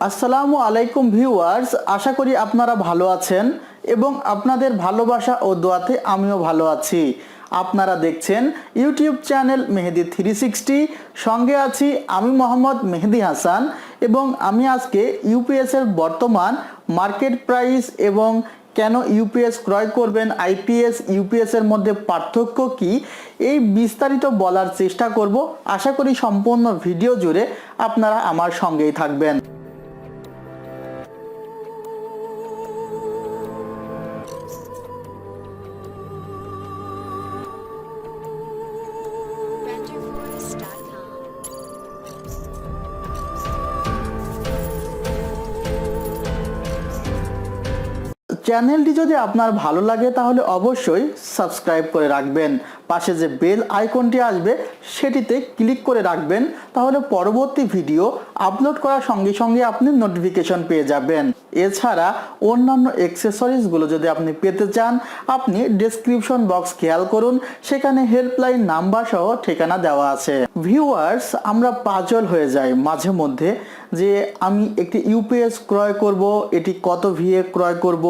আসসালামু আলাইকুম ভিউয়ার্স, আশা করি আপনারা ভালো আছেন এবং আপনাদের ভালোবাসা ও দোয়াতে আমিও ভালো আছি। আপনারা দেখছেন YouTube channel Mehedi three sixty. সঙ্গে আছি আমি মোহাম্মদ মেহেদি হাসান এবং আমি আজকে ইউপিএস এর বর্তমান মার্কেট প্রাইস এবং কেন ইউপিএস ক্রয় করবেন, আইপিএস, ইউপিএস এর মধ্যে পার্থক্য কি, এই বিস্তারিত বলার চেষ্টা করব। আশা করি সম্পূর্ণ ভিডিও জুড়ে আপনারা আমার সঙ্গেই থাকবেন। চ্যানেলটি যদি আপনার ভালো লাগে তাহলে অবশ্যই সাবস্ক্রাইব করে রাখবেন। পাশে যে বেল আইকনটি আসবে, সেটিতে ক্লিক করে রাখবেন। তাহলে পরবর্তী ভিডিও আপলোড করার সঙ্গে সঙ্গে আপনি নোটিফিকেশন পেয়ে যাবেন। এছাড়া অন্যান্য অ্যাক্সেসরিজগুলো যদি আপনি পেতে চান, আপনি ডেসক্রিপশন বক্স খেয়াল করুন, সেখানে হেল্পলাইন নাম্বার সহ ঠিকানা দেওয়া আছে। ভিউয়ার্স আমরা পাজল হয়ে যাই। মাঝে মধ্যে যে আমি একটি ইউপিএস ক্রয় করব, এটি কত ভিএ ক্রয় করব,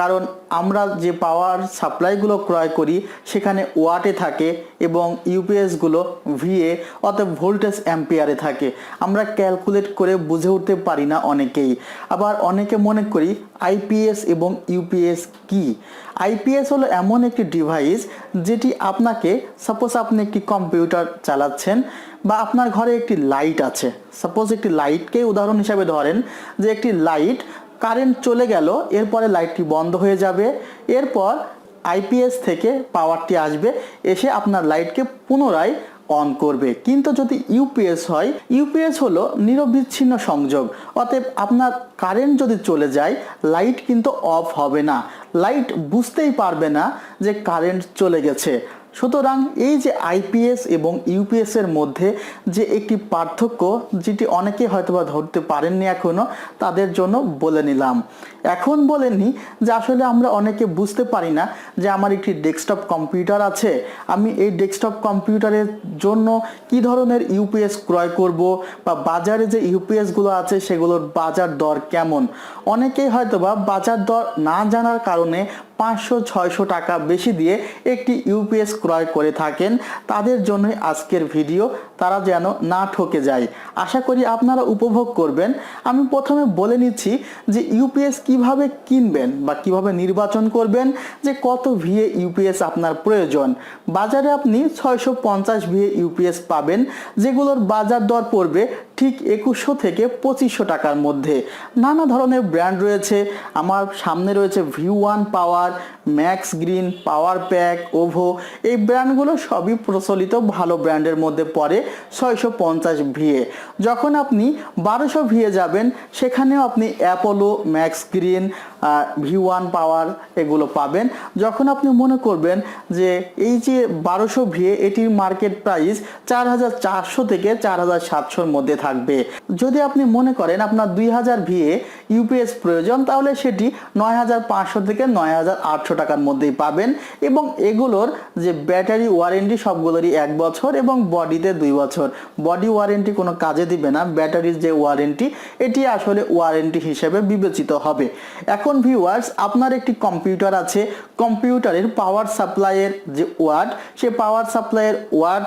কারণ আমরা যে পাওয়ার সাপ্লাইগুলো ক্রয় করি, সেখানে ওয়াটে থাকে এবং ইউপিএসগুলো ভিএ অর্থাৎ ভোল্টেজ অ্যাম্পিয়ারে থাকে। আমরা ক্যালকুলেট করে বুঝে উঠতে পারি না অনেকেই। আবার অনেকে মনে করি আইপিএস এবং ইউপিএস কি? আইপিএস হলো এমন একটি ডিভাইস যেটি আপনাকে সাপোজ আপনি একটি কম্পিউটার চালাচ্ছেন বা আপনার ঘরে একটি লাইট আছে। সাপোজ একটি লাইটকে উদাহরণ হিসাবে ধরেন যে একটি লাইট কারেন্ট চলে গেল, এরপরে লাইটটি বন্ধ হয়ে যাবে, এরপর আইপিএস থেকে পাওয়ারটি আসবে, এসে আপনার লাইটকে পুনরায় অন করবে। কিন্তু যদি ইউপিএস হয় ইউপিএস হলো নিরবিচ্ছিন্ন সংযোগ। অতএব আপনার কারেন্ট যদি চলে যায়, লাইট কিন্তু অফ হবে না। লাইট বুঝতেই পারবে না যে কারেন্ট চলে গেছে। সুতরাং এই যে আইপিএস এবং ইউপিএস এর মধ্যে যে একটি পার্থক্য, যেটি অনেকে হয়তোবা ধরতে পারেননি এখনও, তাদের জন্য বলে নিলাম। এখন বলে নিই যে আসলে আমরা অনেকে বুঝতে পারি না যে আমার একটি ডেস্কটপ কম্পিউটার আছে, আমি এই ডেস্কটপ কম্পিউটারের জন্য কি ধরনের ইউপিএস ক্রয় করব বা বাজারে যে ইউপিএসগুলো আছে সেগুলোর বাজার দর কেমন? অনেকেই হয়তোবা বাজার দর না জানার কারণে পাঁচশো, ছয়শো টাকা বেশি দিয়ে একটি ইউপিএস ক্রয় করে থাকেন। তাদের জন্যই আজকের ভিডিও, তারা যেন না ঠকে যায়। আশা করি আপনারা উপভোগ করবেন। আমি প্রথমে বলে নিচ্ছি যে ইউপিএস কীভাবে কিনবেন বা কীভাবে নির্বাচন করবেন, যে কত ভিএ ইউপিএস আপনার প্রয়োজন। বাজারে আপনি ছয়শো পঞ্চাশ ভিএ ইউপিএস পাবেন, যেগুলোর বাজার দর পড়বে ঠিক একুশশো থেকে পঁচিশশো টাকার মধ্যে। নানা ধরনের ব্র্যান্ড রয়েছে। আমার সামনে রয়েছে view one power max green power pack Ovo এই ব্র্যান্ডগুলো সবই প্রচলিত ভালো ব্র্যান্ডের মধ্যে পড়ে ছয়শো পঞ্চাশ ভিএ। যখন আপনি বারোশো ভিএ যাবেন, সেখানেও আপনি Apollo max green V one power এগুলো পাবেন। যখন আপনি মনে করবেন যে এই যে বারোশো ভিএ এটির মার্কেট প্রাইস চার হাজার চারশো থেকে চার হাজার সাতশোর মধ্যে থাকবে। যদি আপনি মনে করেন আপনার দুই হাজার ভিএ ইউপিএস প্রয়োজন, তাহলে সেটি নয় হাজার পাঁচশো থেকে নয় হাজার আটশো টাকার মধ্যেই পাবেন। এবং এগুলোর যে ব্যাটারি ওয়ারেন্টি সবগুলোরই এক বছর এবং বডিতে দুই বছর। বডি ওয়ারেন্টি কোনো কাজে দিবে না। ব্যাটারির যে ওয়ারেন্টি এটি আসলে ওয়ারেন্টি হিসেবে বিবেচিত হবে। এখন ভিউয়ার্স আপনার একটি কম্পিউটার আছে কম্পিউটারের পাওয়ার সাপ্লাইয়ের যে ওয়ার্ড সে পাওয়ার সাপ্লাইয়ের ওয়াট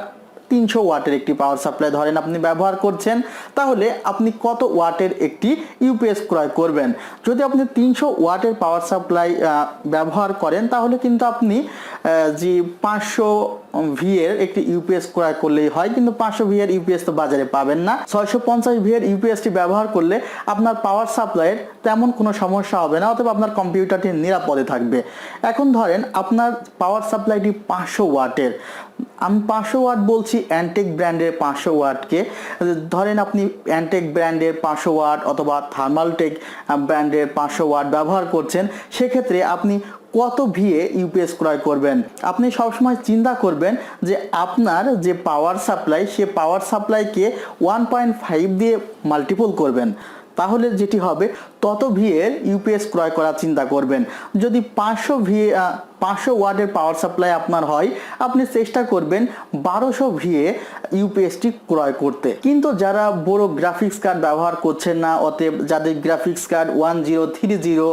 তিনশো ওয়াটের একটি পাওয়ার সাপ্লাই ধরেন আপনি ব্যবহার করছেন, তাহলে আপনি কত ওয়াটের একটি ইউপিএস ক্রয় করবেন? যদি আপনি তিনশো ওয়াটের পাওয়ার সাপ্লাই ব্যবহার করেন, তাহলে কিন্তু আপনি যে পাঁচশো ভি এর একটি ইউপিএস ক্রয় করলেই হয়, কিন্তু পাঁচশো ভি এর ইউপিএস তো বাজারে পাবেন না। ছয়শো পঞ্চাশ ভি এর ইউপিএসটি ব্যবহার করলে আপনার পাওয়ার সাপ্লাইয়ের তেমন কোনো সমস্যা হবে না, অথবা আপনার কম্পিউটারটি নিরাপদে থাকবে। এখন ধরেন আপনার পাওয়ার সাপ্লাইটি পাঁচশো ওয়াটের। আমি পাঁচশো ওয়াট বলছি অ্যান্টেক ব্র্যান্ডের পাঁচশো ওয়াটকে। ধরেন আপনি অ্যান্টেক ব্র্যান্ডের পাঁচশো ওয়াট অথবা থার্মালটেক ব্র্যান্ডের পাঁচশো ওয়াট ব্যবহার করছেন, সেক্ষেত্রে আপনি কত ভিএ ইউপিএস ক্রয় করবেন? আপনি সবসময় চিন্তা করবেন যে আপনার যে পাওয়ার সাপ্লাই, সে পাওয়ার সাপ্লাইকে ওয়ান পয়েন্ট ফাইভ দিয়ে মাল্টিপল করবেন। তাহলে যেটি হবে, তত ভিএর ইউপিএস ক্রয় করার চিন্তা করবেন। যদি পাঁচশো ভিএ পাঁচশো ওয়াটের পাওয়ার সাপ্লাই আপনার হয়, আপনি চেষ্টা করবেন বারোশো ভিএ ইউপিএসটি ক্রয় করতে। কিন্তু যারা বড় গ্রাফিক্স কার্ড ব্যবহার করছেন না, অতএব যাদের graphics card one zero three zero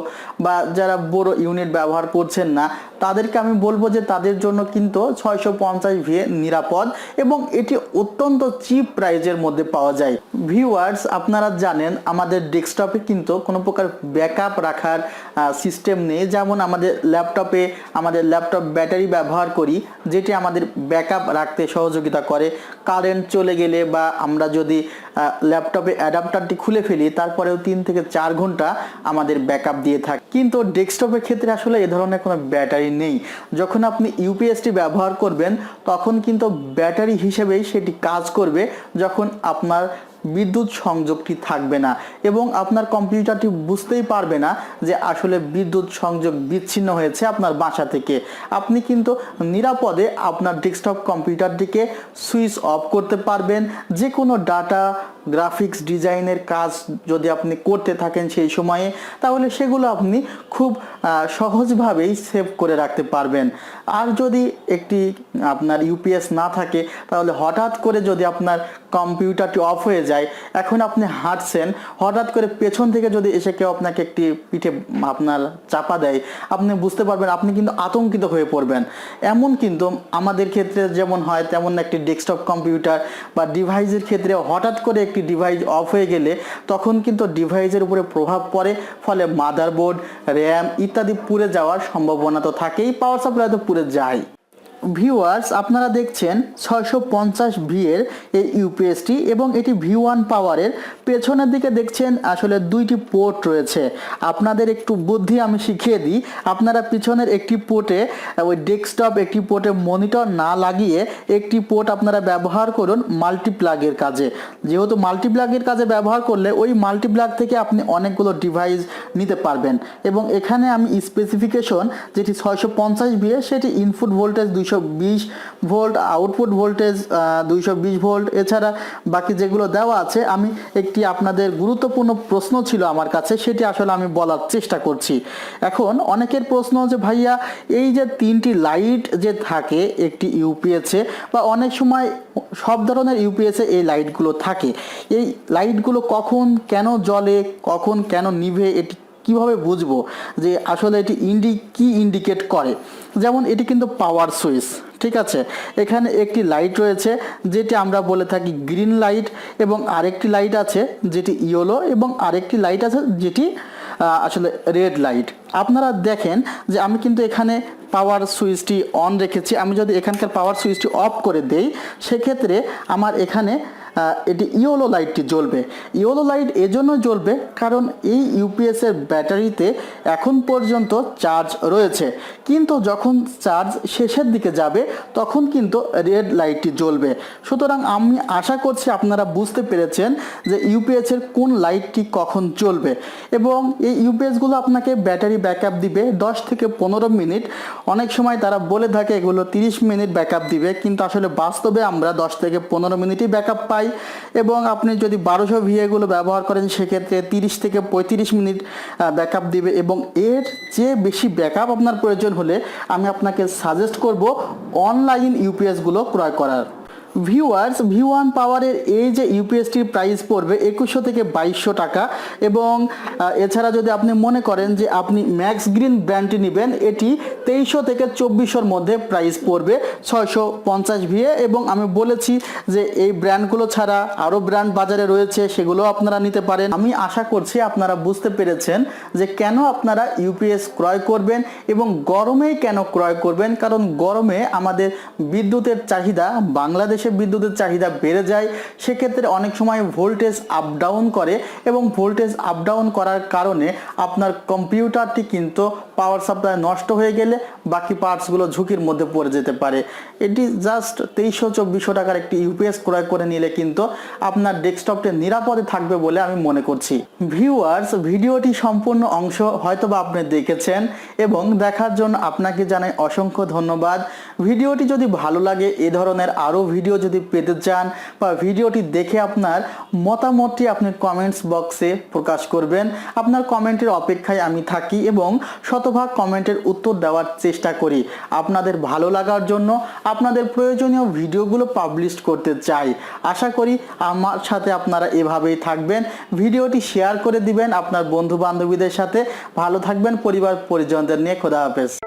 বা যারা বড় ইউনিট ব্যবহার করছেন না, তাদেরকে আমি বলব যে তাদের জন্য কিন্তু ছয়শো পঞ্চাশ ভিএ নিরাপদ এবং এটি অত্যন্ত চিপ প্রাইজের মধ্যে পাওয়া যায়। ভিউয়ার্স আপনারা জানেন, আমাদের ডেস্কটপে কিন্তু কোনো প্রকার ব্যাকআপ রাখার সিস্টেম নেই। যেমন আমাদের ল্যাপটপে আমাদের ল্যাপটপ ব্যাটারি ব্যবহার করি, যেটি আমাদের ব্যাকআপ রাখতে সহযোগিতা করে। কারেন্ট চলে গেলে বা আমরা যদি ল্যাপটপে অ্যাডাপ্টারটি খুলে ফেলি, তারপরেও তিন থেকে চার ঘণ্টা আমাদের ব্যাকআপ দিয়ে থাকে। কিন্তু ডেস্কটপের ক্ষেত্রে আসলে এ ধরনের কোনো ব্যাটারি নেই। যখন আপনি ইউপিএসটি ব্যবহার করবেন, তখন কিন্তু ব্যাটারি হিসেবেই সেটি কাজ করবে। যখন আপনার বিদ্যুৎ সংযোগটি থাকবে না এবং আপনার কম্পিউটারটি বুঝতেই পারবে না যে আসলে বিদ্যুৎ সংযোগ বিচ্ছিন্ন হয়েছে আপনার বাসা থেকে। আপনি কিন্তু নিরাপদে আপনার ডেস্কটপ কম্পিউটারটিকে সুইচ অফ করতে পারবেন যে কোনো ডাটা গ্রাফিক্স ডিজাইনের কাজ যদি আপনি করতে থাকেন সেই সময়ে, তাহলে সেগুলো আপনি খুব সহজভাবেই সেভ করে রাখতে পারবেন। আর যদি একটি, আপনার ইউপিএস না থাকে, তাহলে হঠাৎ করে যদি আপনার কম্পিউটারটি অফ হয়ে যায়, এখন আপনি হাঁটছেন, হঠাৎ করে পেছন থেকে যদি এসে কেউ আপনাকে একটি পিঠে আপনার চাপা দেয়, আপনি বুঝতে পারবেন আপনি কিন্তু আতঙ্কিত হয়ে পড়বেন। এমন কিন্তু আমাদের ক্ষেত্রে যেমন হয়, তেমন একটি ডেস্কটপ কম্পিউটার বা ডিভাইসের ক্ষেত্রে হঠাৎ করে একটি ডিভাইস অফ হয়ে গেলে তখন কিন্তু ডিভাইসের উপরে প্রভাব পড়ে, ফলে মাদারবোর্ড র্যাম ইত্যাদি পুড়ে যাওয়ার সম্ভাবনা তো থাকেই পাওয়ার সাপ্লাই তো পুড়ে যায় ভিউয়ার্স আপনারা দেখছেন ছয়শো পঞ্চাশ ভি এর এই ইউপিএসটি এবং এটি ভি ওয়ান পাওয়ারের। পেছনের দিকে দেখছেন আসলে দুইটি পোর্ট রয়েছে। আপনাদের একটু বুদ্ধি আমি শিখিয়ে দিই। আপনারা পিছনের একটি পোর্টে, ওই ডেস্কটপ একটি পোর্টে মনিটর না লাগিয়ে একটি পোর্ট আপনারা ব্যবহার করুন মাল্টিপ্লাগের কাজে। যেহেতু মাল্টিপ্লাগের কাজে ব্যবহার করলে ওই মাল্টিপ্লাগ থেকে আপনি অনেকগুলো ডিভাইস নিতে পারবেন। এবং এখানে আমি স্পেসিফিকেশন যেটি ছয়শো পঞ্চাশ বিয়ে সেটি ইনপুট ভোল্টেজ দুইশো বিশ ভোল্ট আউটপুট ভোল্টেজ দুইশো বিশ ভোল্ট। এছাড়া বাকি যেগুলো দেওয়া আছে, আমি একটি আপনাদের গুরুত্বপূর্ণ প্রশ্ন ছিল আমার কাছে, সেটি আসলে আমি বলার চেষ্টা করছি। এখন অনেকের প্রশ্ন যে, ভাইয়া, এই যে তিনটি লাইট যে থাকে, একটি ইউপিএসে বা অনেক সময় সব ধরনের ইউপিএসে এই লাইটগুলো থাকে, এই লাইটগুলো কখন কেন জ্বলে, কখন কেন নিভে, এটি কীভাবে বুঝব যে আসলে এটি ইন্ডি, কি ইন্ডিকেট করে? যেমন এটি কিন্তু পাওয়ার সুইচ ঠিক আছে? এখানে একটি লাইট রয়েছে, যেটি আমরা বলে থাকি গ্রিন লাইট এবং আরেকটি লাইট আছে, যেটি ইয়েলো এবং আরেকটি লাইট আছে, যেটি আসলে রেড লাইট আপনারা দেখেন যে আমি কিন্তু এখানে পাওয়ার সুইচটি অন রেখেছি। আমি যদি এখানকার পাওয়ার সুইচটি অফ করে দেই, সেক্ষেত্রে আমার এখানে এটি ইয়োলো লাইটটি জ্বলবে। ইয়োলো লাইট এজন্য জ্বলবে কারণ এই ইউপিএস এর ব্যাটারিতে এখন পর্যন্ত চার্জ রয়েছে। কিন্তু যখন চার্জ শেষের দিকে যাবে, তখন কিন্তু রেড লাইটটি জ্বলবে। সুতরাং আমি আশা করছি আপনারা বুঝতে পেরেছেন যে ইউপিএস এর কোন লাইটটি কখন জ্বলবে। এবং এই ইউপিএসগুলো আপনাকে ব্যাটারি ব্যাকআপ দিবে দশ থেকে পনেরো মিনিট। অনেক সময় তারা বলে থাকে এগুলো তিরিশ মিনিট ব্যাকআপ দিবে, কিন্তু আসলে বাস্তবে আমরা দশ থেকে পনেরো মিনিটই ব্যাকআপ পাই। এবং আপনি যদি বারোশো ভিএগুলো ব্যবহার করেন, সেক্ষেত্রে তিরিশ থেকে পঁয়ত্রিশ মিনিট ব্যাকআপ দিবে এবং এর চেয়ে বেশি ব্যাকআপ আপনার প্রয়োজন হলে আমি আপনাকে সাজেস্ট করব অনলাইন ইউপিএসগুলো ক্রয় করার। ভিউয়ার্স ভিউ ওয়ান পাওয়ারের এই যে ইউপিএসটির প্রাইস পড়বে একুশশো থেকে বাইশশো টাকা এবং এছাড়া যদি আপনি মনে করেন যে আপনি ম্যাক্স গ্রিন ব্র্যান্ডটি নেবেন, এটি তেইশশো থেকে চব্বিশশোর মধ্যে প্রাইস পড়বে ছয়শো পঞ্চাশ ভিএ এবং আমি বলেছি যে এই ব্র্যান্ডগুলো ছাড়া আরও ব্র্যান্ড বাজারে রয়েছে সেগুলো আপনারা নিতে পারেন। আমি আশা করছি আপনারা বুঝতে পেরেছেন যে কেন আপনারা ইউপিএস ক্রয় করবেন এবং গরমেই কেন ক্রয় করবেন, কারণ গরমে আমাদের বিদ্যুতের চাহিদা বাংলাদেশে বিদ্যুতের চাহিদা বেড়ে যায়, সেক্ষেত্রে অনেক সময় ভোল্টেজ আপ ডাউন করে এবং ভোল্টেজ আপ ডাউন করার কারণে আপনার কম্পিউটারটি কিন্তু পাওয়ার সাপ্লাই নষ্ট হয়ে গেলে বাকি পার্টসগুলো ঝুঁকির মধ্যে পড়ে যেতে পারে। এটি জাস্ট তেইশশো চব্বিশশো টাকার একটি ইউপিএস ক্রয় করে নিলে কিন্তু আপনার ডেস্কটপটি নিরাপদে থাকবে বলে আমি মনে করছি। ভিউয়ার্স, ভিডিওটি সম্পূর্ণ অংশ হয়তোবা আপনি দেখেছেন এবং দেখার জন্য আপনাকে জানাই অসংখ্য ধন্যবাদ। ভিডিওটি যদি ভালো লাগে, এ ধরনের আরও ভিডিও ভিডিও যদি পেতে চান বা ভিডিওটি দেখে আপনার মতামতটি আপনি কমেন্টস বক্সে প্রকাশ করবেন। আপনার কমেন্টের অপেক্ষায় আমি থাকি এবং শতভাগ কমেন্টের উত্তর দেওয়ার চেষ্টা করি। আপনাদের ভালো লাগার জন্য আপনাদের প্রয়োজনীয় ভিডিওগুলো পাবলিশ করতে চাই। আশা করি আমার সাথে আপনারা এভাবেই থাকবেন। ভিডিওটি শেয়ার করে দিবেন আপনার বন্ধু বান্ধবীদের সাথে। ভালো থাকবেন পরিবার পরিজনদের নিয়ে। খোদা হাফেজ।